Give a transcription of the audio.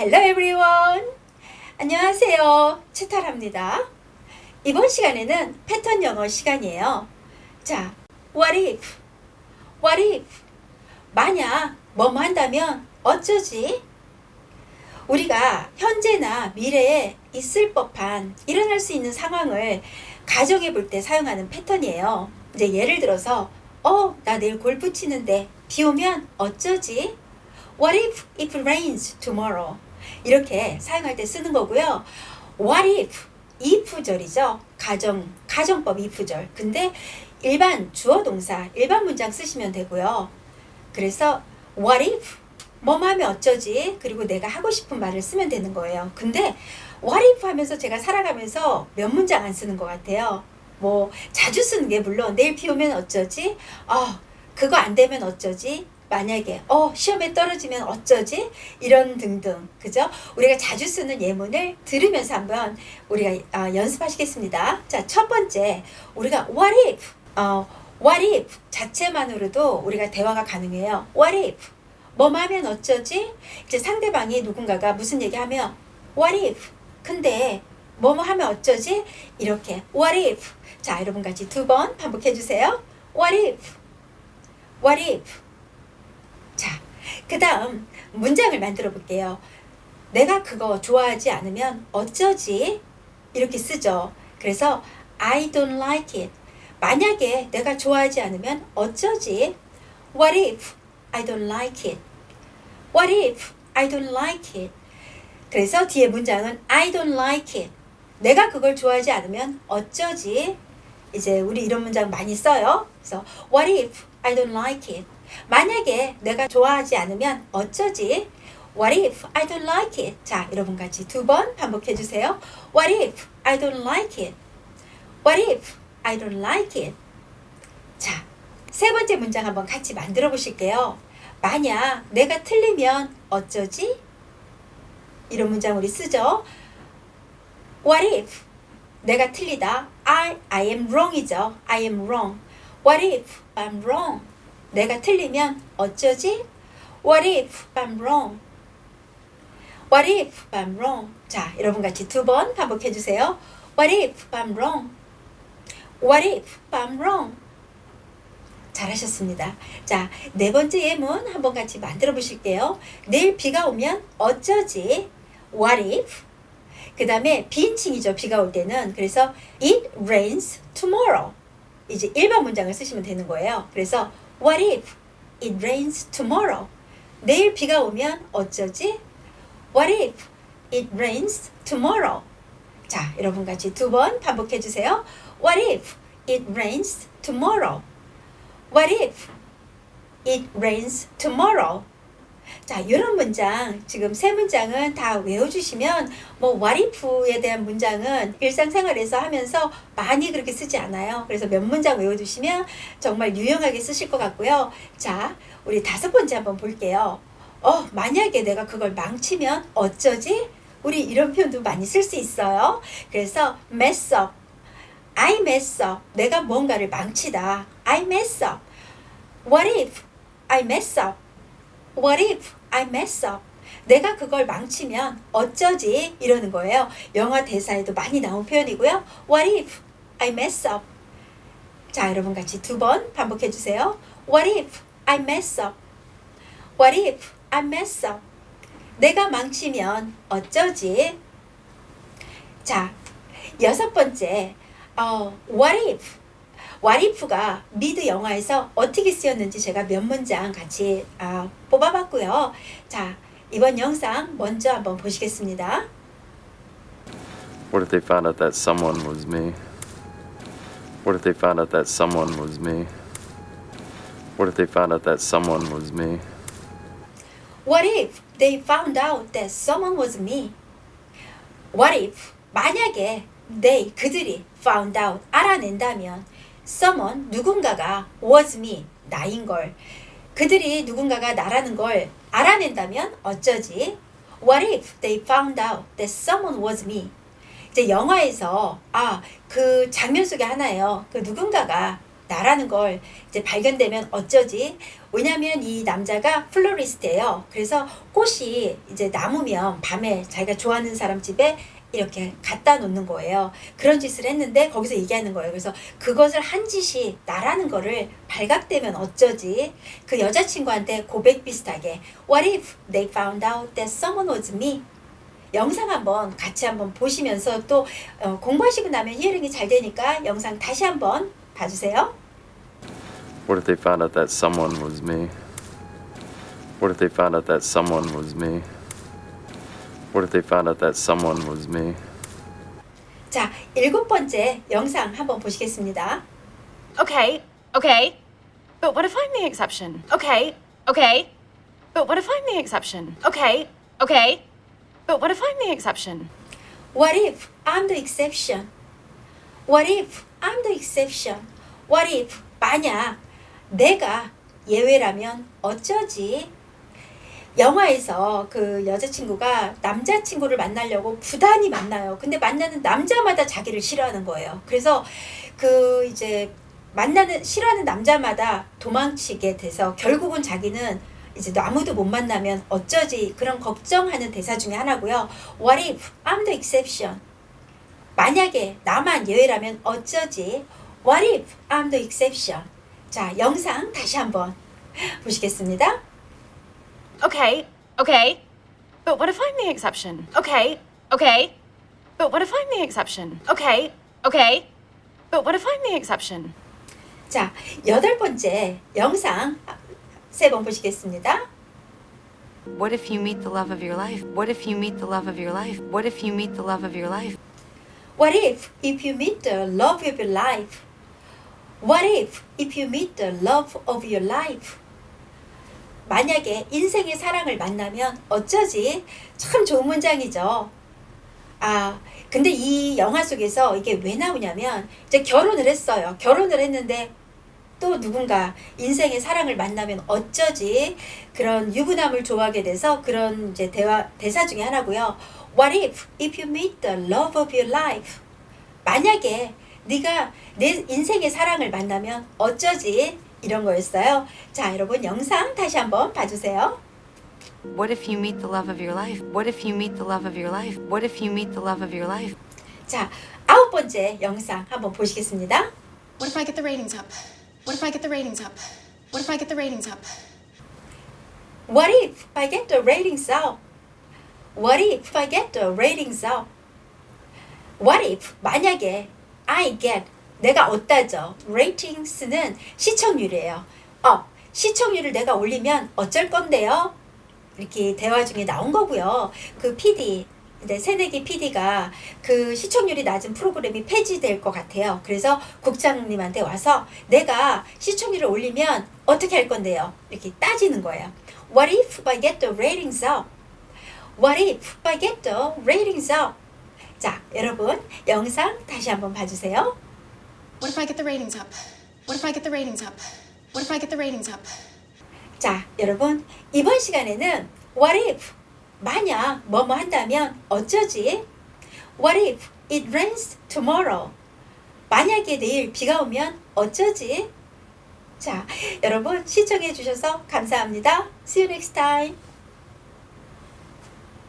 Hello everyone. 안녕하세요. 채탈합니다. 이번 시간에는 패턴 영어 시간이에요. 자, what if? what if? 만약 뭐뭐 한다면 어쩌지? 우리가 현재나 미래에 있을 법한 일어날 수 있는 상황을 가정해 볼 때 사용하는 패턴이에요. 이제 예를 들어서 어, 나 내일 골프 치는데 비 오면 어쩌지? What if it rains tomorrow? 이렇게 사용할 때 쓰는 거고요. What if? if절이죠. 가정, 가정법 if절. 근데 일반 주어 동사, 일반 문장 쓰시면 되고요. 그래서 what if? 뭐뭐 하면 어쩌지? 그리고 내가 하고 싶은 말을 쓰면 되는 거예요. 근데 what if 하면서 제가 살아가면서 몇 문장 안 쓰는 것 같아요. 뭐 자주 쓰는 게 물론 내일 비 오면 어쩌지? 어, 그거 안 되면 어쩌지? 만약에 어 시험에 떨어지면 어쩌지? 이런 등등. 그죠? 우리가 자주 쓰는 예문을 들으면서 한번 우리가 어, 연습하시겠습니다. 자첫 번째 우리가 what if? 어 what if 자체만으로도 우리가 대화가 가능해요. what if? 뭐뭐 하면 어쩌지? 이제 상대방이 누군가가 무슨 얘기하면 what if? 근데 뭐뭐 하면 어쩌지? 이렇게 what if. 자 여러분 같이 두 번 반복해 주세요. what if? what if? 자, 그 다음 문장을 만들어 볼게요. 내가 그거 좋아하지 않으면 어쩌지? 이렇게 쓰죠. 그래서 I don't like it. 만약에 내가 좋아하지 않으면 어쩌지? What if I don't like it? What if I don't like it? 그래서 뒤에 문장은 I don't like it. 내가 그걸 좋아하지 않으면 어쩌지? 이제 우리 이런 문장 많이 써요. 그래서 What if I don't like it? 만약에 내가 좋아하지 않으면 어쩌지? What if I don't like it? 자, 여러분 같이 두 번 반복해 주세요. What if I don't like it? What if I don't like it? 자, 세 번째 문장 한번 같이 만들어 보실게요. 만약 내가 틀리면 어쩌지? 이런 문장 우리 쓰죠. What if 내가 틀리다. I, I am wrong이죠. I am wrong. What if I'm wrong? 내가 틀리면 어쩌지? What if I'm wrong? What if I'm wrong? 자, 여러분 같이 두 번 반복해 주세요. What if I'm wrong? What if I'm wrong? 잘하셨습니다. 자, 네 번째 예문 한번 같이 만들어 보실게요. 내일 비가 오면 어쩌지? What if? 그 다음에 비인칭이죠. 비가 올 때는. 그래서 it rains tomorrow. 이제 일반 문장을 쓰시면 되는 거예요. 그래서 What if it rains tomorrow? 내일 비가 오면 어쩌지? What if it rains tomorrow? 자, 여러분 같이 두 번 반복해 주세요. What if it rains tomorrow? What if it rains tomorrow? 자, 이런 문장, 지금 세 문장은 다 외워주시면, 뭐, what if에 대한 문장은 일상생활에서 하면서 많이 그렇게 쓰지 않아요. 그래서 몇 문장 외워두시면 정말 유용하게 쓰실 것 같고요. 자, 우리 다섯 번째 한번 볼게요. 어, 만약에 내가 그걸 망치면 어쩌지? 우리 이런 표현도 많이 쓸 수 있어요. 그래서 mess up. I mess up. 내가 뭔가를 망치다. I mess up. What if I mess up? What if I mess up? 내가 그걸 망치면 어쩌지? 이러는 거예요. 영화 대사에도 많이 나온 표현이고요. What if I mess up? 자, 여러분 같이 두 번 반복해 주세요. What if I mess up? What if I mess up? 내가 망치면 어쩌지? 자, 여섯 번째. 어, what if? If가 미드 영화에서 어떻게 쓰였는지 제가 몇 문장 같이 아, 뽑아봤고요. 자, 이번 영상 먼저 한번 보시겠습니다. What if they found out that someone was me? What if they found out that someone was me? What if they found out that someone was me? What if they found out that someone was me? What if 만약에 they 그들이 found out 알아낸다면 someone 누군가가 was me 나인 걸 그들이 누군가가 나라는 걸 알아낸다면 어쩌지? What if they found out that someone was me? 이제 영화에서 아 그 장면 속에 하나예요. 그 누군가가 나라는 걸 이제 발견되면 어쩌지? 왜냐면 이 남자가 플로리스트예요. 그래서 꽃이 이제 남으면 밤에 자기가 좋아하는 사람 집에 이렇게 갖다 놓는 거예요. 그런 짓을 했는데 거기서 얘기하는 거예요. 그래서 그것을 한 짓이 나라는 거를 발각되면 어쩌지? 그 여자친구한테 고백 비슷하게 What if they found out that someone was me? 영상 한번 같이 한번 보시면서 또 어, 공부하시고 나면 히어링이 잘 되니까 영상 다시 한번 봐주세요. What if they found out that someone was me? What if they found out that someone was me? What if they found out that someone was me? 자, 일곱 번째 영상 한번 보시겠습니다. Okay, okay. But what if I'm the exception? Okay, okay. But what if I'm the exception? Okay, okay. But what if I'm the exception? What if I'm the exception? What if I'm the exception? What if 만약 내가 예외라면 어쩌지? 영화에서 그 여자친구가 남자친구를 만나려고 부단히 만나요. 근데 만나는 남자마다 자기를 싫어하는 거예요. 그래서 그 이제 만나는 싫어하는 남자마다 도망치게 돼서 결국은 자기는 이제 아무도 못 만나면 어쩌지 그런 걱정하는 대사 중에 하나고요. What if I'm the exception? 만약에 나만 예외라면 어쩌지? What if I'm the exception? 자, 영상 다시 한번 보시겠습니다. Okay, okay. But what if I'm the exception? Okay, okay. But what if I'm the exception? Okay, okay. But what if I'm the exception? 자, 여덟 번째 영상 세 번 보시겠습니다. What if you meet the love of your life? What if you meet the love of your life? What if you meet the love of your life? What if if you meet the love of your life? What if if you meet the love of your life? 만약에 인생의 사랑을 만나면 어쩌지? 참 좋은 문장이죠. 아, 근데 이 영화 속에서 이게 왜 나오냐면 이제 결혼을 했어요. 결혼을 했는데 또 누군가 인생의 사랑을 만나면 어쩌지? 그런 유부남을 좋아하게 돼서 그런 이제 대화 대사 중에 하나고요. What if if you meet the love of your life? 만약에 네가 내 인생의 사랑을 만나면 어쩌지? 이런 거였어요. 자, 여러분 영상 다시 한번 봐주세요. What if you meet the love of your life? What if you meet the love of your life? What if you meet the love of your life? 자, 아홉 번째 영상 한번 보시겠습니다. What if I get the ratings up? What if I get the ratings up? What if I get the ratings up? What if I get the ratings up? What if I get the ratings up? What if 만약에 I get 내가 얻다죠. ratings는 시청률이에요. 어, 시청률을 내가 올리면 어쩔 건데요? 이렇게 대화 중에 나온 거고요. 그 PD 이제 새내기 PD가 그 시청률이 낮은 프로그램이 폐지될 것 같아요. 그래서 국장님한테 와서 내가 시청률을 올리면 어떻게 할 건데요? 이렇게 따지는 거예요. What if I get the ratings up? What if I get the ratings up? 자, 여러분 영상 다시 한번 봐주세요. What if I get the ratings up? What if I get the ratings up? What if I get the ratings up? 자, 여러분 이번 시간에는 What if 만약 뭐뭐 한다면 어쩌지? What if it rains tomorrow? 만약에 내일 비가 오면 어쩌지? 자, 여러분 시청해 주셔서 감사합니다. See you next time.